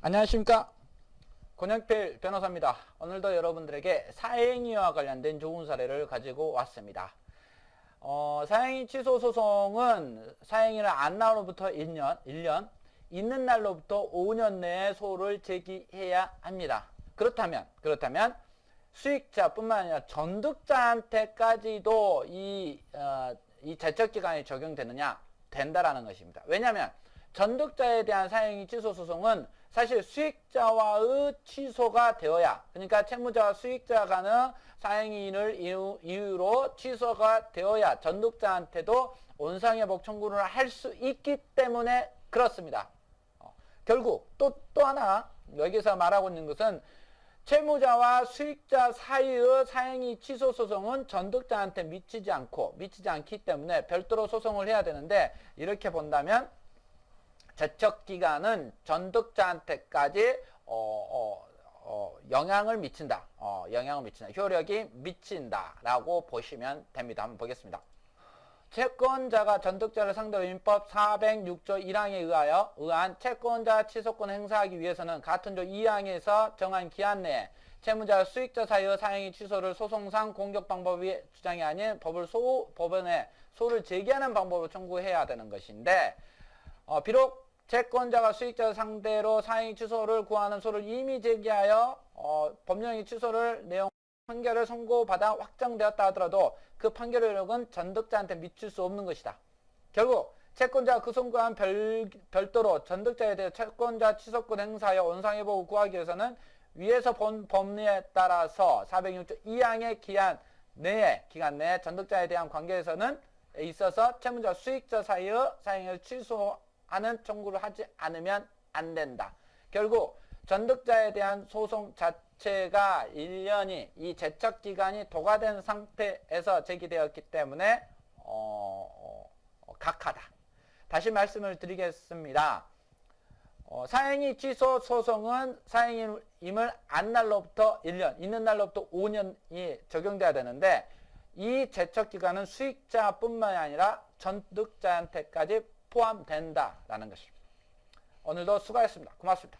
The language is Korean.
안녕하십니까 권영필 변호사입니다. 오늘도 여러분들에게 사행위와 관련된 좋은 사례를 가지고 왔습니다. 어, 사행위 취소 소송은 사행위를 안 나로부터 1년, 1년, 있는 날로부터 5년 내에 소를 제기해야 합니다. 그렇다면, 그렇다면 수익자뿐만 아니라 전득자한테까지도 이, 어, 이 제척기간이 적용되느냐? 된다라는 것입니다. 왜냐하면 전득자에 대한 사행위 취소 소송은 사실 수익자와의 취소가 되어야 그러니까 채무자와 수익자 간의 사행위인을 이유, 이유로 취소가 되어야 전득자한테도 원상회복 청구를 할 수 있기 때문에 그렇습니다. 어, 결국 또, 또 하나 여기서 말하고 있는 것은 채무자와 수익자 사이의 사행위 취소 소송은 전득자한테 미치지 않고 미치지 않기 때문에 별도로 소송을 해야 되는데 이렇게 본다면 제척 기간은 전득자한테까지 어, 어, 어, 영향을 미친다. 어, 영향을 미친다. 효력이 미친다라고 보시면 됩니다. 한번 보겠습니다. 채권자가 전득자를 상대로 민법 406조 1항에 의하여 의한 채권자 취소권 행사하기 위해서는 같은 조 2항에서 정한 기한 내에 채무자 수익자 사이의 사행위 취소를 소송상 공격 방법이 주장이 아닌 법을 소, 법원에 소를 제기하는 방법으로 청구해야 되는 것인데 어, 비록 채권자가 수익자 상대로 사행위 취소를 구하는 소를 이미 제기하여 어, 법령의 취소를 내용 판결을 선고받아 확정되었다 하더라도 그 판결의 효력은 전득자한테 미칠 수 없는 것이다. 결국 채권자가 그 선고한 별, 별도로 전득자에 대해 채권자 취소권 행사하여 원상회복을 구하기 위해서는 위에서 본 법리에 따라서 406조 2항의 기한 내에 기간 내에 전득자에 대한 관계에서는 있어서 채무자 수익자 사이의 사행을 취소 하는 청구를 하지 않으면 안 된다. 결국 전득자에 대한 소송 자체가 1년이 이 제척 기간이 도과된 상태에서 제기되었기 때문에 어, 어, 각하다. 다시 말씀을 드리겠습니다. 어, 사행위 취소 소송은 사행임을 안 날로부터 1년, 있는 날로부터 5년이 적용돼야 되는데 이 제척 기간은 수익자뿐만 아니라 전득자한테까지 포함된다라는 것입니다. 오늘도 수고하셨습니다. 고맙습니다.